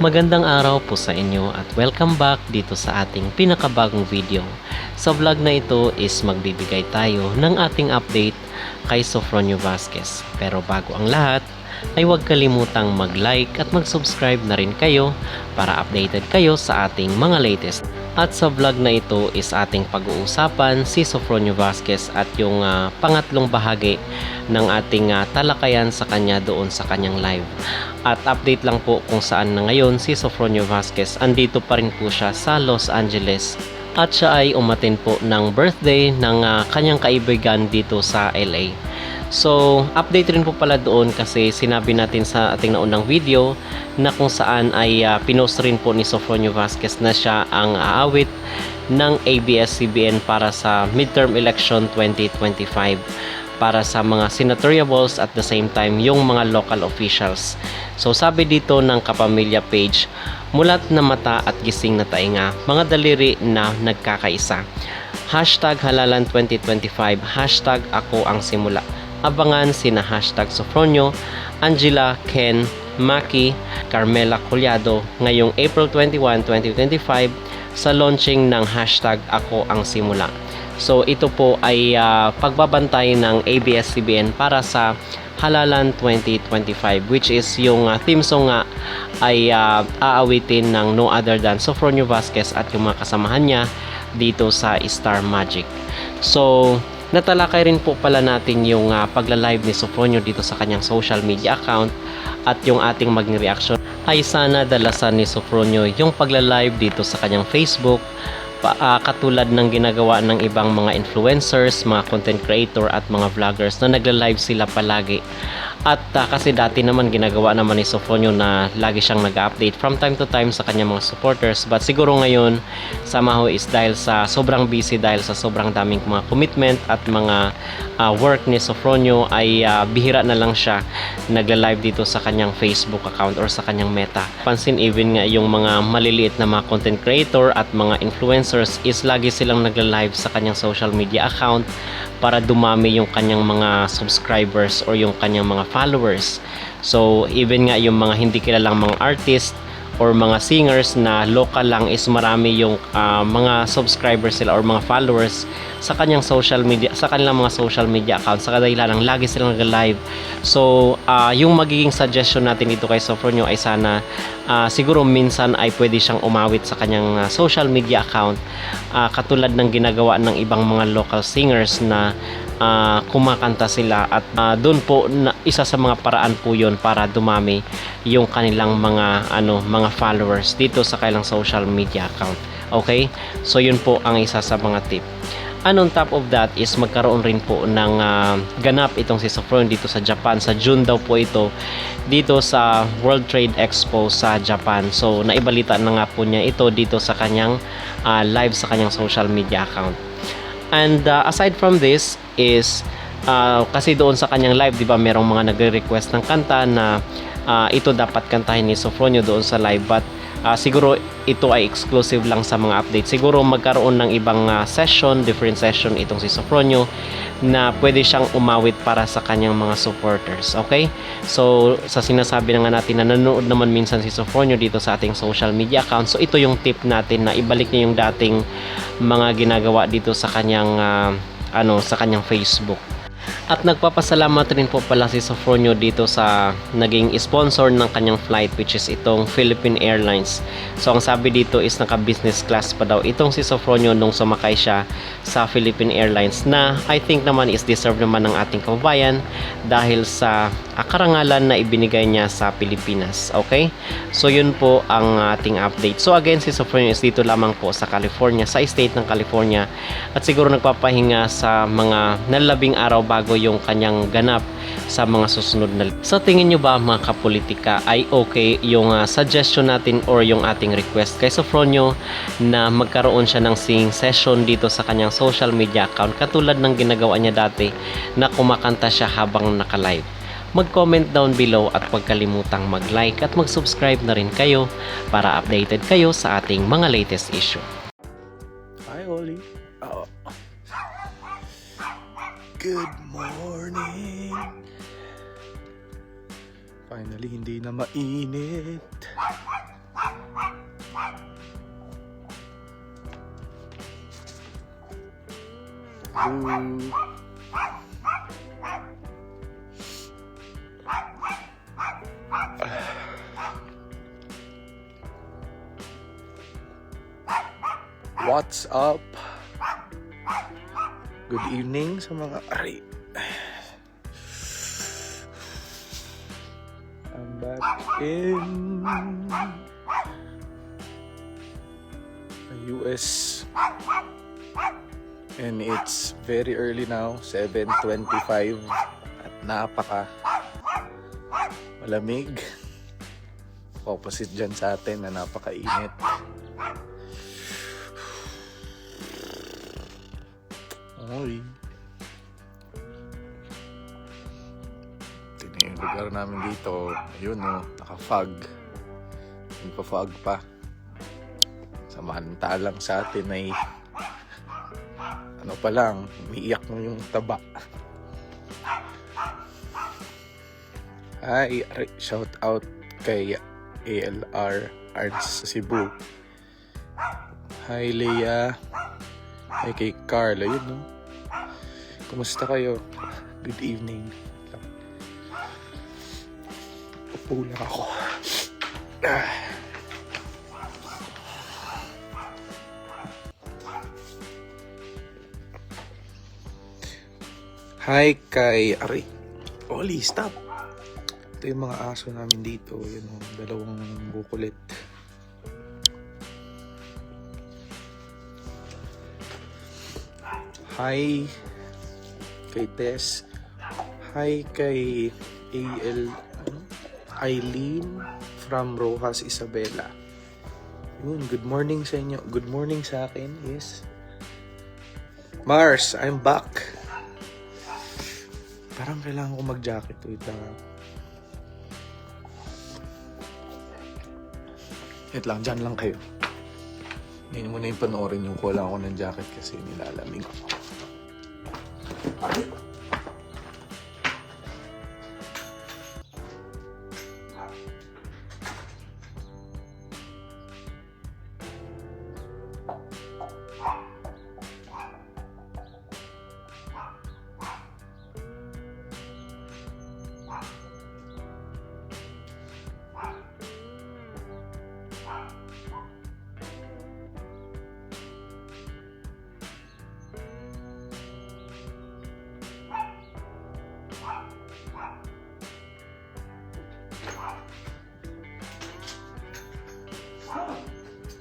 Magandang araw po sa inyo at welcome back dito sa ating pinakabagong video. Sa vlog na ito is magbibigay tayo ng ating update kay Sofronio Vasquez. Pero bago ang lahat, ay huwag kalimutang mag-like at mag-subscribe na rin kayo para updated kayo sa ating mga latest. At sa vlog na ito is ating pag-uusapan si Sofronio Vasquez at yung ah, pangatlong bahagi ng ating ah, talakayan sa kanya doon sa kanyang live. At update lang po kung saan na ngayon si Sofronio Vasquez. Andito pa rin po siya sa Los Angeles. At siya ay umatin po ng birthday ng ah, kanyang kaibigan dito sa LA. So, update rin po pala doon kasi sinabi natin sa ating naunang video na kung saan ay ah, pinost rin po ni Sofronio Vasquez na siya ang aawit ng ABS-CBN para sa midterm election 2025 para sa mga senatoriables at the same time yung mga local officials. So sabi dito ng kapamilya page, mulat na mata at gising na tainga, mga daliri na nagkakaisa. Hashtag halalan 2025, hashtag ako ang simula. Abangan sina hashtag Sofronio, Angela, Ken, Maki, Carmela Collado ngayong April 21, 2025 sa launching ng hashtag ako ang simula. So ito po ay ah, pagbabantay ng ABS-CBN para sa Halalan 2025 which is yung ah, theme song nga ay ah, aawitin ng no other than Sofronio Vasquez at yung mga kasamahan niya dito sa Star Magic. So natalakay rin po pala natin yung ah, pagla-live ni Sofronio dito sa kanyang social media account at yung ating magni reaction ay sana dalasan ni Sofronio yung pagla-live dito sa kanyang Facebook ah, katulad ng ginagawa ng ibang mga influencers, mga content creator at mga vloggers na nagla-live sila palagi. At ah, kasi dati naman ginagawa naman ni Sofronio na lagi siyang nag-update from time to time sa kanyang mga supporters. But siguro ngayon, somehow is dahil sa sobrang busy, dahil sa sobrang daming mga commitment at mga ah, work ni Sofronio ay ah, bihira na lang siya nagla-live dito sa kanyang Facebook account or sa kanyang meta. Pansin even nga yung mga maliliit na mga content creator at mga influencers is lagi silang nagla-live sa kanyang social media account para dumami yung kanyang mga subscribers or yung kanyang mga followers. So even nga yung mga hindi kilalang mga artist or mga singers na local lang is marami yung ah, mga subscribers sila or mga followers sa kanyang social media sa kanilang mga social media accounts sa kadahilan ng lagi silang nag-live so ah, yung magiging suggestion natin dito kay Sofronio ay sana ah, siguro minsan ay pwede siyang umawit sa kanyang ah, social media account Ah, katulad ng ginagawa ng ibang mga local singers na ah, kumakanta sila at ah, doon po na, isa sa mga paraan po yon para dumami yung kanilang mga ano mga followers dito sa kanilang social media account. Okay? So yun po ang isa sa mga tip. And on top of that is magkaroon rin po ng ah, ganap itong si Sofron dito sa Japan. Sa June daw po ito dito sa World Trade Expo sa Japan. So naibalita na nga po niya ito dito sa kanyang ah, live sa kanyang social media account. And uh, aside from this is uh, kasi doon sa kanyang live, 'di ba, merong mga nagre-request ng kanta na uh, ito dapat kantahin ni Sofronio doon sa live but uh, siguro ito ay exclusive lang sa mga update. Siguro magkaroon ng ibang uh, session, different session itong si Sofronio na pwede siyang umawit para sa kanyang mga supporters. Okay? So, sa sinasabi na nga natin na nanonood naman minsan si Sofronio dito sa ating social media account. So, ito yung tip natin na ibalik niya yung dating mga ginagawa dito sa kanyang ah, ano sa kanyang Facebook. At nagpapasalamat rin po pala si Sofronio dito sa naging sponsor ng kanyang flight which is itong Philippine Airlines. So ang sabi dito is naka business class pa daw itong si Sofronio nung sumakay siya sa Philippine Airlines na I think naman is deserve naman ng ating kababayan dahil sa karangalan na ibinigay niya sa Pilipinas. Okay? So yun po ang ating update. So again si Sofronio is dito lamang po sa California, sa state ng California at siguro nagpapahinga sa mga nalabing araw bago yung kanyang ganap sa mga susunod na Sa tingin nyo ba mga kapolitika ay okay yung ah, suggestion natin or yung ating request kay Sofronio na magkaroon siya ng singing session dito sa kanyang social media account katulad ng ginagawa niya dati na kumakanta siya habang naka-live. Mag-comment down below at huwag kalimutang mag-like at mag-subscribe na rin kayo para updated kayo sa ating mga latest issue. Hi, Oli. Oh. Good morning. Finally, hindi na mainit. What's up? Good evening sa mga ari. I'm back in the US and it's very early now 7.25 at napaka malamig. Opposite dyan sa atin na napakainit. Oy. Lugar namin dito. Ayun no, naka-fog. Nagpa-fog pa. Samantalang sa atin ay ano pa lang, umiiyak mo yung taba. Hi, re- shout out kay ALR Arts sa Cebu. Hi, Leah. Hi kay Carl. Ayun, no? Kumusta kayo? Good evening. Lang ako. Hi kay Ari. Oli, stop. Ito yung mga aso namin dito. Yun, dalawang bukulit. Hi kay Tess. Hi kay AL? Eileen from Rojas Isabela. Yun, good morning sa inyo. Good morning sa akin, yes. Mars, I'm back. Parang kailangan ko mag-jacket. Wait lang. ah. Wait lang, dyan lang kayo. Ngayon mo na yung panoorin yung kulang ako ng jacket kasi nilalamig ako.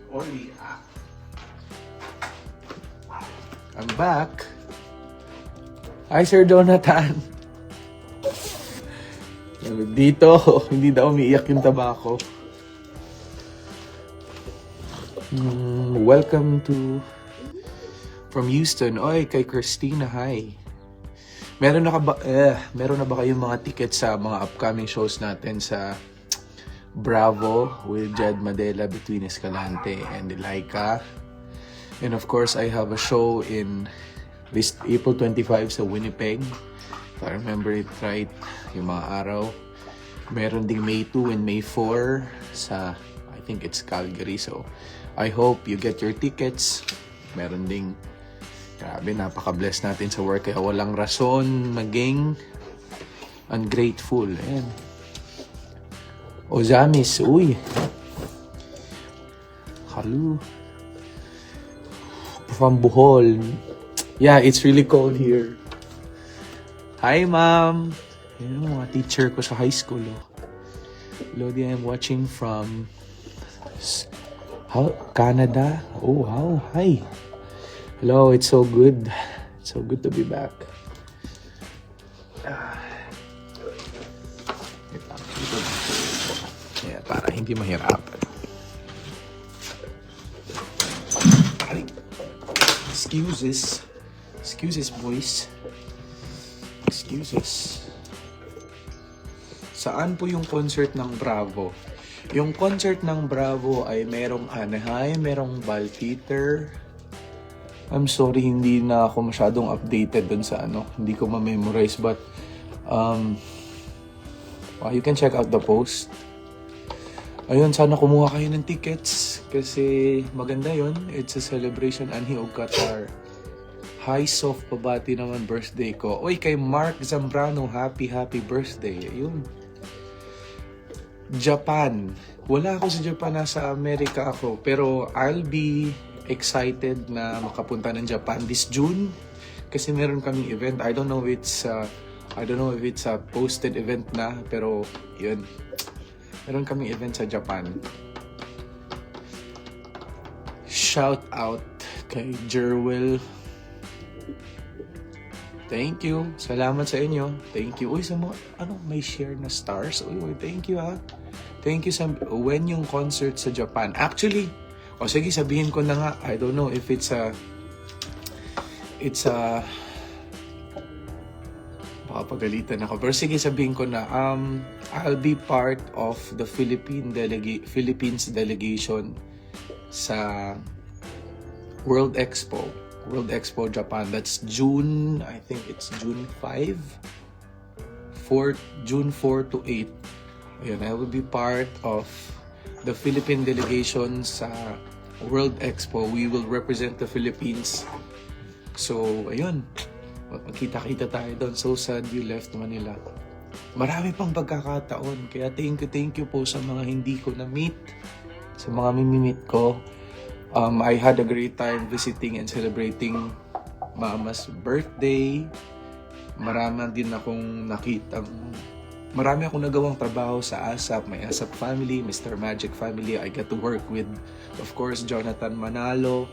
Oli, ah. I'm back. Hi, Sir Jonathan. Dito, hindi daw umiiyak yung tabako. Mm, welcome to from Houston. Oy, kay Christina, hi. Meron na ka ba eh, meron na ba kayong mga tickets sa mga upcoming shows natin sa Bravo with Jed Madela between Escalante and Laika. And of course, I have a show in this April 25 sa Winnipeg. If I remember it right, yung mga araw. Meron ding May 2 and May 4 sa, I think it's Calgary. So, I hope you get your tickets. Meron ding, grabe, napaka-bless natin sa work. Kaya walang rason maging ungrateful. Ayan. Ozamis, uy. Hello. From Bohol. Yeah, it's really cold here. Hi, ma'am. Yun ang mga teacher ko sa high school. Oh. Lodi, I'm watching from how, Canada. Oh, wow. Hi. Hello, it's so good. It's so good to be back. Ah. Para hindi mahirapan. Ay. Excuses. Excuses, boys. Excuses. Saan po yung concert ng Bravo? Yung concert ng Bravo ay merong Anaheim, merong Baltheater. I'm sorry, hindi na ako masyadong updated dun sa ano. Hindi ko ma-memorize but um, well, you can check out the post. Ayun, sana kumuha kayo ng tickets kasi maganda yon It's a celebration anhi og Qatar. Hi, soft pabati naman birthday ko. Oy, kay Mark Zambrano, happy, happy birthday. Ayun. Japan. Wala ako sa Japan, nasa Amerika ako. Pero I'll be excited na makapunta ng Japan this June. Kasi meron kaming event. I don't know if it's uh, I don't know if it's a posted event na, pero yun. Meron kaming event sa Japan. Shout out kay Jerwell. Thank you. Salamat sa inyo. Thank you. Uy, sa mga, ano, may share na stars? Uy, uy, thank you ha. Thank you sa, when yung concert sa Japan. Actually, o sige, sabihin ko na nga, I don't know if it's a, it's a, baka pagalitan ako. Pero sige, sabihin ko na, um, I'll be part of the Philippine delega- Philippines delegation sa World Expo. World Expo Japan. That's June, I think it's June 5. 4, June 4 to 8. Ayun, I will be part of the Philippine delegation sa World Expo. We will represent the Philippines. So, ayun. Magkita-kita tayo doon. So sad you left Manila. Marami pang pagkakataon. Kaya thank you, thank you po sa mga hindi ko na-meet. Sa mga mimimit ko. Um, I had a great time visiting and celebrating Mama's birthday. Marami din akong nakitang marami akong nagawang trabaho sa ASAP. May ASAP family, Mr. Magic family. I got to work with, of course, Jonathan Manalo.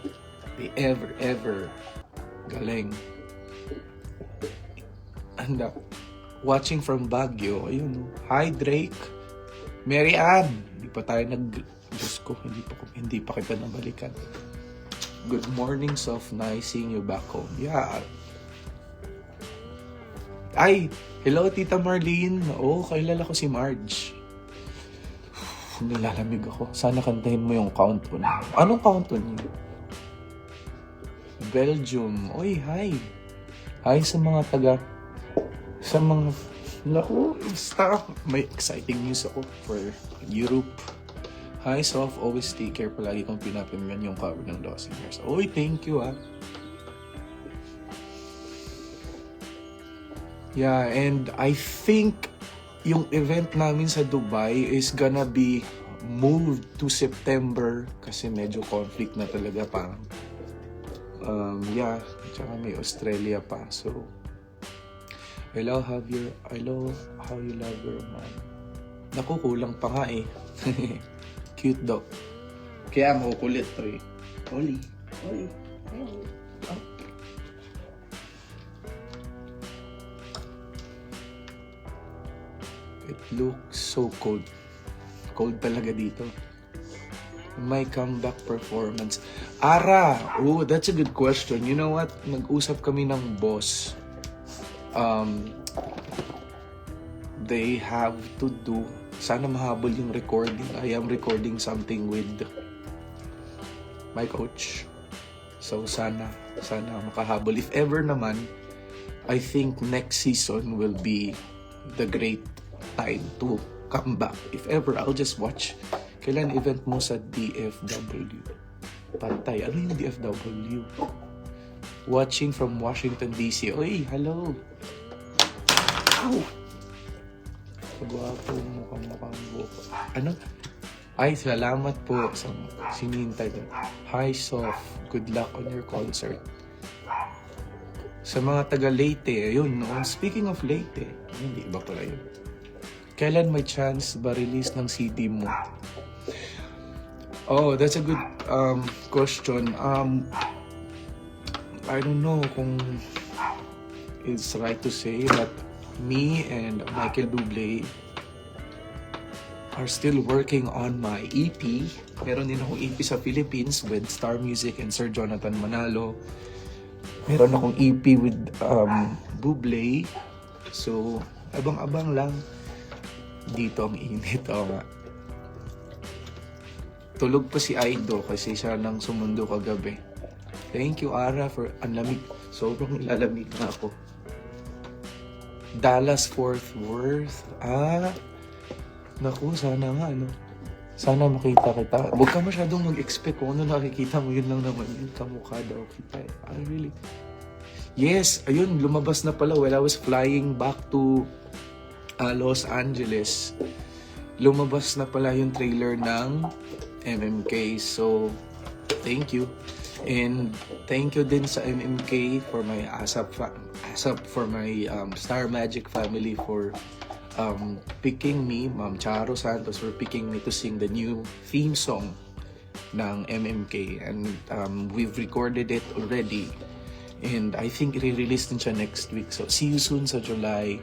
The ever, ever galing. And uh, watching from Baguio, ayun. Hi, Drake. Mary Ann. Hindi pa tayo nag... Diyos ko, hindi pa, hindi pa kita nabalikan. Good morning, soft. Nice seeing you back home. Yeah. Ay, hello, Tita Marlene. Oo, kailala ko si Marge. Nilalamig ako. Sana kantahin mo yung countdown. Anong countdown niyo? Belgium. Oy, hi. Hi sa mga taga... Sa mga... Naku, stop. May exciting news ako for Europe. Hi, Soft. Always take care. Palagi kong pinapimyan yung cover ng Dawson Years. Oy, thank you, ah. Yeah, and I think yung event namin sa Dubai is gonna be moved to September kasi medyo conflict na talaga parang um, yeah, tsaka may Australia pa. So, I love how you I love how you love your mom. Naku, kulang pa nga eh. Cute daw. Kaya makukulit to eh. Oli. Oli. It looks so cold. Cold talaga dito. My comeback performance. Ara! Oh, that's a good question. You know what? Nag-usap kami ng boss. Um, they have to do sana mahabol yung recording. I am recording something with my coach. So sana sana makahabol. If ever naman, I think next season will be the great time to come back. If ever, I'll just watch. Kailan event mo sa DFW? Pantay. Ano yung DFW? Watching from Washington DC. Oy, hello. Ow! Pagwapo mukhang mukhang buko. Ano? Ay, salamat po sa sinintay doon. Hi, Soft. Good luck on your concert. Sa mga taga Leyte, ayun, no? speaking of Leyte, hindi iba pala yun. Kailan may chance ba release ng CD mo? Oh, that's a good um, question. Um, I don't know kung it's right to say that me and Michael Bublé are still working on my EP. Meron din akong EP sa Philippines with Star Music and Sir Jonathan Manalo. Meron akong EP with um, Bublé. So, abang-abang lang. Dito ang init. Nga. Tulog pa si Aido kasi siya nang sumundo kagabi. Thank you, Ara, for ang. Sobrang lalamig na ako. Dallas Fort Worth. Ah, naku, sana nga, ano. Sana makita kita. Huwag ka masyadong mag-expect kung ano nakikita mo, yun lang naman. Yun kamukha daw kita. eh. I really, Yes, ayun, lumabas na pala while I was flying back to uh, Los Angeles. Lumabas na pala yung trailer ng MMK. So, thank you. And thank you din sa MMK for my ASAP, ASAP for my um, Star Magic family for um, picking me, Ma'am Charo Santos, for picking me to sing the new theme song ng MMK. And um, we've recorded it already. And I think i-release din siya next week. So, see you soon sa July.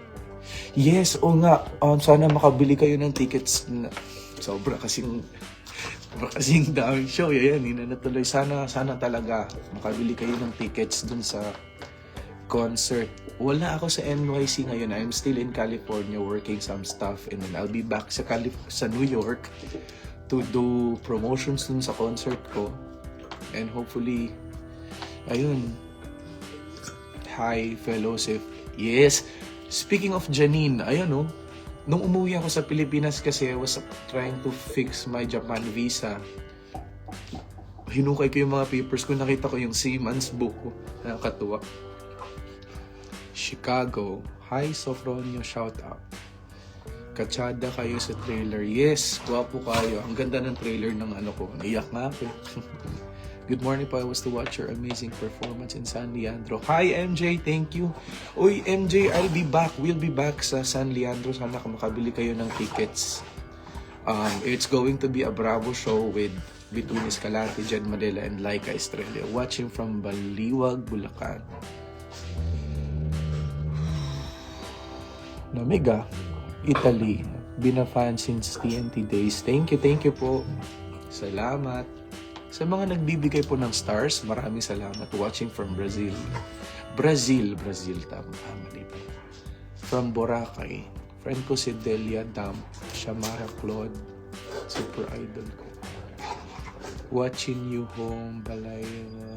Yes, o nga. Um, sana makabili kayo ng tickets. Na, sobra kasing kasing daming show. Yan, hindi na natuloy. Sana, sana talaga makabili kayo ng tickets dun sa concert. Wala ako sa NYC ngayon. I'm still in California working some stuff. And then I'll be back sa, Calif- sa New York to do promotions dun sa concert ko. And hopefully, ayun, Hi, fellowship. Yes. Speaking of Janine, ayun oh. Nung umuwi ako sa Pilipinas kasi I was trying to fix my Japan visa. Hinukay ko yung mga papers ko. Nakita ko yung Siemens book ko. Nakakatuwa. Chicago. Hi, Sofronio. Shout out. Katsada kayo sa trailer. Yes, gwapo kayo. Ang ganda ng trailer ng ano ko. Naiyak nga ako. Good morning po. I was to watch your amazing performance in San Leandro. Hi, MJ. Thank you. Uy, MJ, I'll be back. We'll be back sa San Leandro. Sana ka makabili kayo ng tickets. Um, it's going to be a Bravo show with between Escalante, Jen Madela, and Laika Estrella. Watching from Baliwag, Bulacan. Namiga, Italy. Been a fan since TNT days. Thank you, thank you po. Salamat. Sa mga nagbibigay po ng stars, maraming salamat. Watching from Brazil. Brazil, Brazil. Tama, tama di ba? From Boracay. Friend ko si Delia Dam. Shamara Claude. Super idol ko. Watching you home, balay,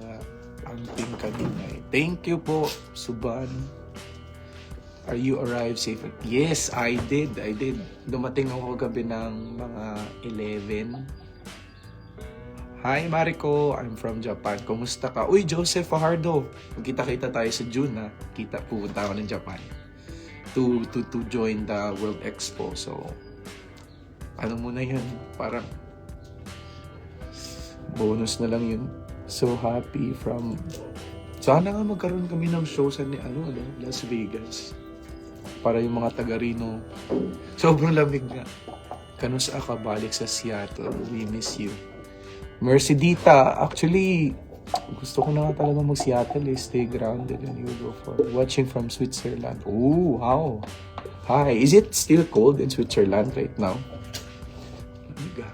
uh, anting kabinay. Thank you po, Suban. Are you arrived safe? Yes, I did. I did. Dumating ako gabi ng mga 11. Hi Mariko, I'm from Japan. Kumusta ka? Uy, Joseph Fajardo. Magkita-kita tayo sa June ha. Kita, pupunta ako ng Japan. To, to, to join the World Expo. So, ano muna yun? Parang bonus na lang yun. So happy from... Sana nga magkaroon kami ng show sa ni, ano, ano, Las Vegas. Para yung mga taga Rino. Sobrang lamig nga. Kanusa ka balik sa Seattle. We miss you. Mercy Dita, actually, gusto ko na nga talaga mag-Seattle eh. Stay grounded and you go for watching from Switzerland. Ooh, wow. Hi, is it still cold in Switzerland right now? Amiga.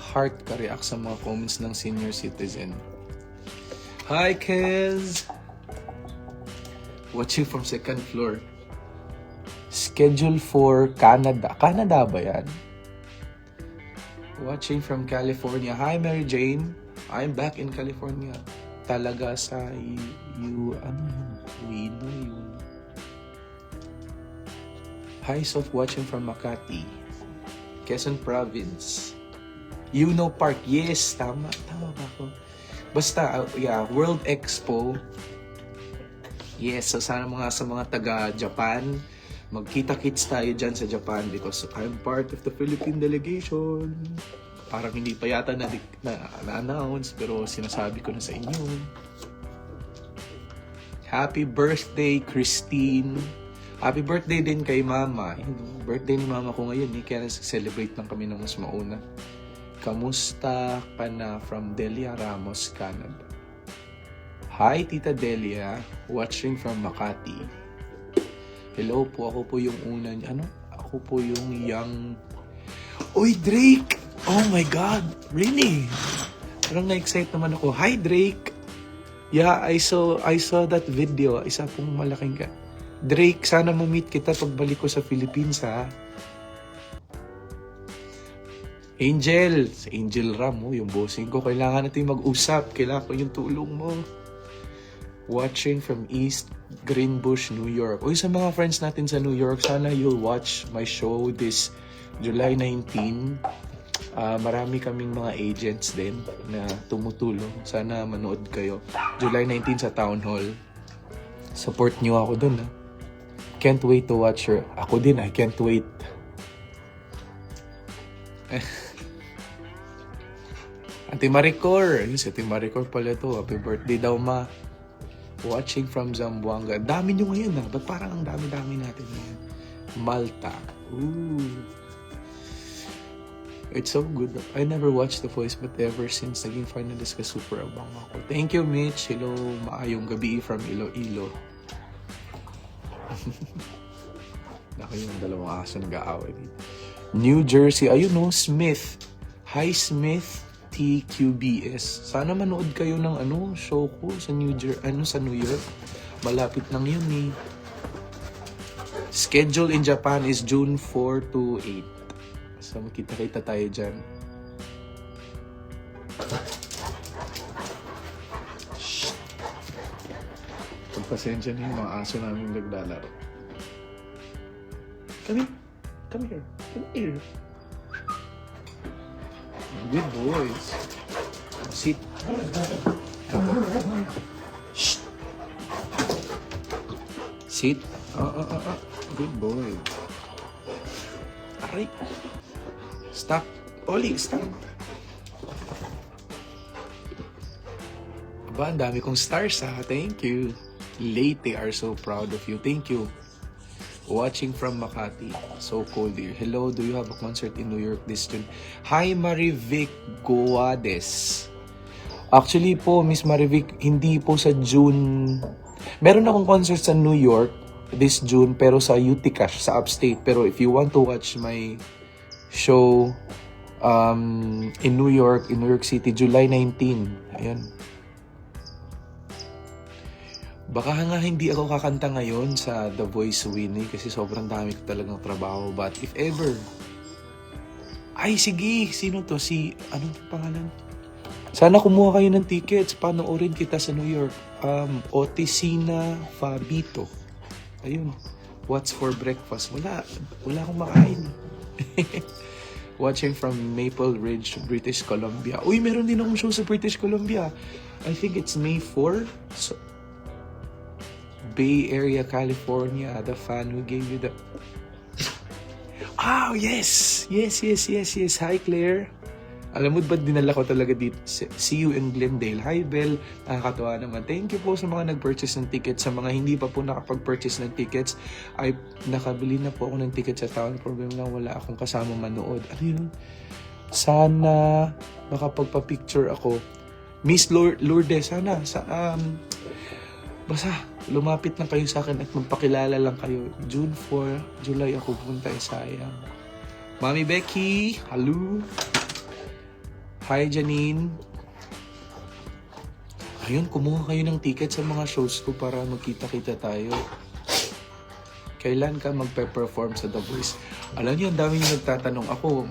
Heart ka-react sa mga comments ng senior citizen. Hi, Kez! Watching from second floor. Schedule for Canada. Canada ba yan? Watching from California. Hi, Mary Jane. I'm back in California. Talaga sa you, ano yun? Wino yun. Hi, Soft watching from Makati. Quezon Province. Yuno Park. Yes, tama. Tama ba ako? Basta, uh, yeah, World Expo. Yes, so sana mga sa mga taga-Japan, magkita-kits tayo dyan sa Japan because I'm part of the Philippine delegation. Parang hindi pa yata na, na, na-announce pero sinasabi ko na sa inyo. Happy birthday, Christine. Happy birthday din kay Mama. Birthday ni Mama ko ngayon eh, kaya celebrate lang kami ng mas mauna. Kamusta ka na from Delia Ramos, Canada? Hi, Tita Delia. Watching from Makati. Hello po, ako po yung una. Ano? Ako po yung young... Uy, Drake! Oh my God! Really? Parang na-excite naman ako. Hi, Drake! Yeah, I saw I saw that video. Isa pong malaking ka. Drake, sana mo meet kita pagbalik ko sa Philippines, ha? Angel, Angel Ram, oh, yung bossing ko. Kailangan natin mag-usap. Kailangan ko yung tulong mo. Watching from East Greenbush, New York. Uy, sa mga friends natin sa New York, sana you'll watch my show this July 19. Ah, marami kaming mga agents din na tumutulong. Sana manood kayo. July 19 sa Town Hall. Support nyo ako dun, ha? Can't wait to watch her. Ako din, I can't wait. Ate Maricor. Ayun, si Ate Maricor pala to. Happy birthday daw, ma. Watching from Zamboanga. Dami nyo ngayon, ha? Ba't parang ang dami-dami natin ngayon? Malta. Ooh. It's so good. I never watched The Voice but ever since naging finalist ka, super abang ako. Thank you, Mitch. Hello, maayong gabi from Iloilo. Naka yung dalawang aso nag-aaway dito. New Jersey. Ayun no, Smith. Hi, Smith. TQBS. Sana manood kayo ng ano, show ko sa New Jer ano sa New York. Malapit lang yun eh. Schedule in Japan is June 4 to 8. So makita-kita tayo dyan. Shh. Pagpasensya niyo yung mga aso namin naglalaro. Come here. Come here. Come here. Good boys. Sit. Shh. Sit. Ah, ah, ah, ah. Good boy. Aray. Stop. Oli, stop. Aba, ang dami kong stars ha. Thank you. Late, are so proud of you. Thank you. Watching from Makati. So cold here. Hello, do you have a concert in New York this June? Hi, Marivic Goades. Actually po, Miss Marivic, hindi po sa June. Meron akong concert sa New York this June, pero sa Utica, sa upstate. Pero if you want to watch my show um, in New York, in New York City, July 19. Ayun. Baka nga hindi ako kakanta ngayon sa The Voice Winnie kasi sobrang dami ko talagang trabaho. But if ever, ay sige, sino to? Si, anong pangalan? Sana kumuha kayo ng tickets. Panoorin kita sa New York. Um, Otisina Fabito. Ayun. What's for breakfast? Wala. Wala akong makain. Watching from Maple Ridge, British Columbia. Uy, meron din akong show sa British Columbia. I think it's May 4. So, Bay Area, California. The fan who gave you the... Oh, yes! Yes, yes, yes, yes. Hi, Claire. Alam mo ba, dinala ko talaga dito. See you in Glendale. Hi, Bell. Nakakatawa naman. Thank you po sa mga nag-purchase ng tickets. Sa mga hindi pa po nakapag-purchase ng tickets, ay nakabili na po ako ng ticket sa town. Problem lang, wala akong kasama manood. Ano yun? Sana makapagpa-picture ako. Miss Lour- Lourdes, sana. Sa, um, basta, lumapit lang kayo sa akin at magpakilala lang kayo. June 4, July ako pupunta eh, sayang. Mami Becky, hello. Hi, Janine. Ayun, kumuha kayo ng ticket sa mga shows ko para magkita-kita tayo. Kailan ka magpe-perform sa The Voice? Alam niyo, ang dami niyo nagtatanong. Ako,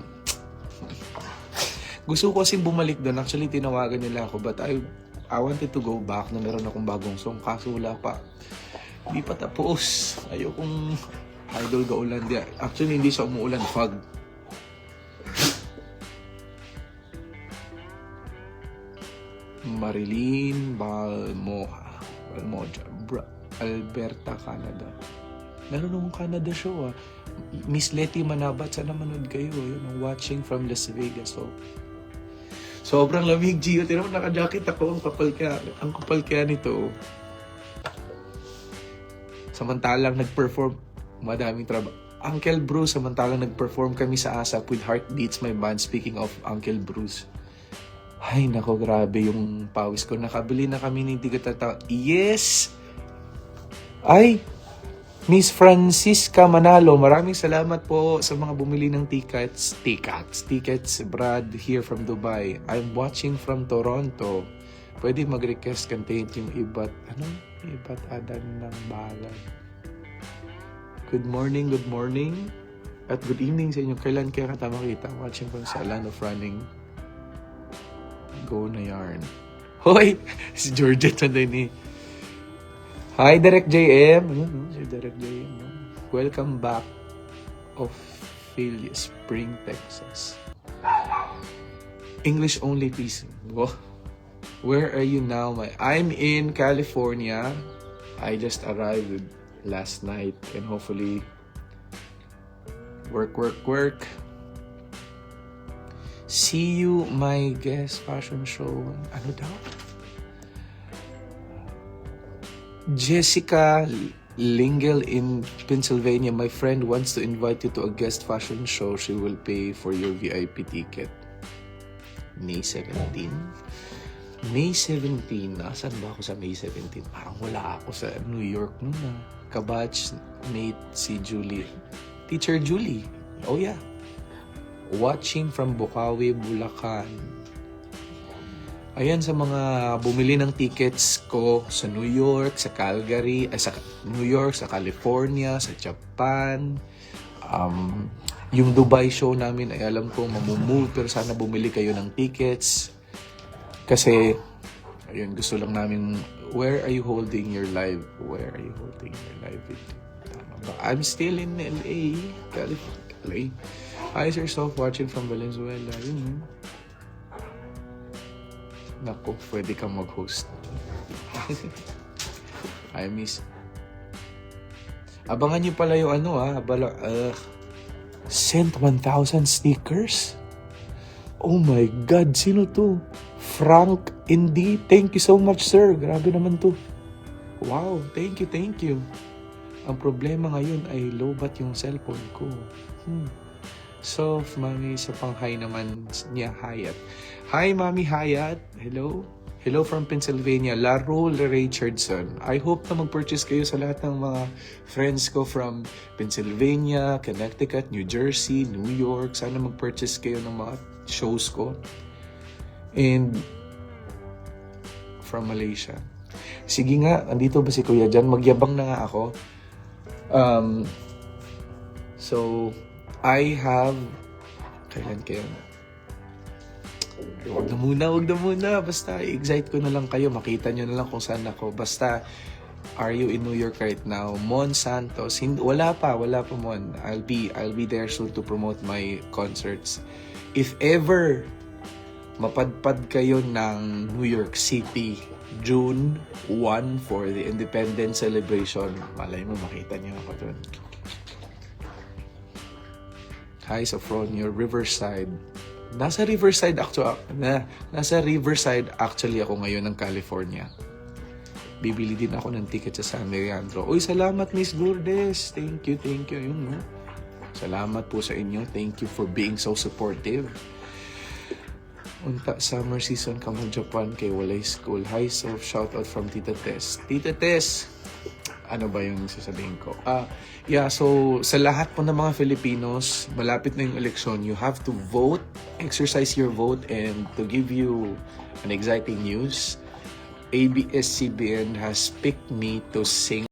gusto ko kasing bumalik doon. Actually, tinawagan nila ako. But I, I wanted to go back na meron akong bagong song. Kaso wala pa. Hindi pa tapos. Ayokong idol ga ulan. Actually, hindi siya umuulan. Fog. Marilyn Balmoja. Balmoja. Bra- Alberta, Canada. Meron akong Canada show ah. Miss Letty Manabat, sana manood kayo. Yun, watching from Las Vegas. So, sobrang lamig, Gio. Tira mo, naka-jacket ako. Ang kapal kaya, ang kapal kaya nito. Samantalang nag-perform, madaming trabaho. Uncle Bruce, samantalang nag-perform kami sa ASAP with Heartbeats, my band. Speaking of Uncle Bruce. Ay, nako, grabe yung pawis ko. Nakabili na kami ng ticket at Yes! Ay, Miss Francisca Manalo, maraming salamat po sa mga bumili ng tickets. Tickets, tickets, Brad here from Dubai. I'm watching from Toronto. Pwede mag-request content yung iba't, ano? Iba't adan ng balay. Good morning, good morning. At good evening sa inyo. Kailan kaya kita makita? Watching from sa Land of Running. Go na yarn. Hoy! Si Georgette sanday ni Hi, Direct JM. Ayun, JM. no? Welcome back of Philly, Spring, Texas. English only, please. Where are you now? My I'm in California. I just arrived last night and hopefully work, work, work. See you, my guest fashion show. Ano daw? Jessica Lingel in Pennsylvania. My friend wants to invite you to a guest fashion show. She will pay for your VIP ticket. May 17? May 17. Nasaan ba ako sa May 17? Parang wala ako sa New York noon ah. Kabatch mate si Julie. Teacher Julie. Oh yeah. Watching from Bukawi, Bulacan. Ayan sa mga bumili ng tickets ko sa New York, sa Calgary, ay sa New York, sa California, sa Japan. Um, yung Dubai show namin ay alam ko mamumove pero sana bumili kayo ng tickets. Kasi ayun gusto lang namin where are you holding your live? Where are you holding your video? Tama? I'm still in LA, California. Hi, Sir Soft, watching from Valenzuela. Yun, Nako, pwede kang mag-host. I miss. Abangan nyo pala yung ano ah, bala, uh, sent 1,000 stickers? Oh my God, sino to? Frank Indy, thank you so much sir. Grabe naman to. Wow, thank you, thank you. Ang problema ngayon ay lowbat yung cellphone ko. Hmm. So, Mami, sa pang hi naman niya, Hayat. Hi, Mami Hayat. Hello. Hello from Pennsylvania, Larol Richardson. I hope na mag-purchase kayo sa lahat ng mga friends ko from Pennsylvania, Connecticut, New Jersey, New York. Sana mag-purchase kayo ng mga shows ko. And from Malaysia. Sige nga, andito ba si Kuya Jan? Magyabang na nga ako. Um, so, I have... Kailan kaya? Huwag na muna, huwag na muna. Basta, excite ko na lang kayo. Makita nyo na lang kung saan ako. Basta, are you in New York right now? Mon Santos. Hindi, wala pa, wala pa Mon. I'll be, I'll be there soon to promote my concerts. If ever mapadpad kayo ng New York City, June 1 for the Independence Celebration. Malay mo, makita niyo ako doon. Hi, Sophronia, Riverside. Nasa Riverside actually, na, nasa Riverside actually ako ngayon ng California. Bibili din ako ng ticket sa San Leandro. Uy, salamat Miss Lourdes. Thank you, thank you. Yun, no? Salamat po sa inyo. Thank you for being so supportive. Unta summer season ka Japan kay Walay School. Hi, so shout out from Tita Tess. Tita Tess, ano ba yung sasabihin ko? Ah, yeah, so sa lahat po ng mga Filipinos, malapit na yung eleksyon, you have to vote, exercise your vote, and to give you an exciting news, ABS-CBN has picked me to sing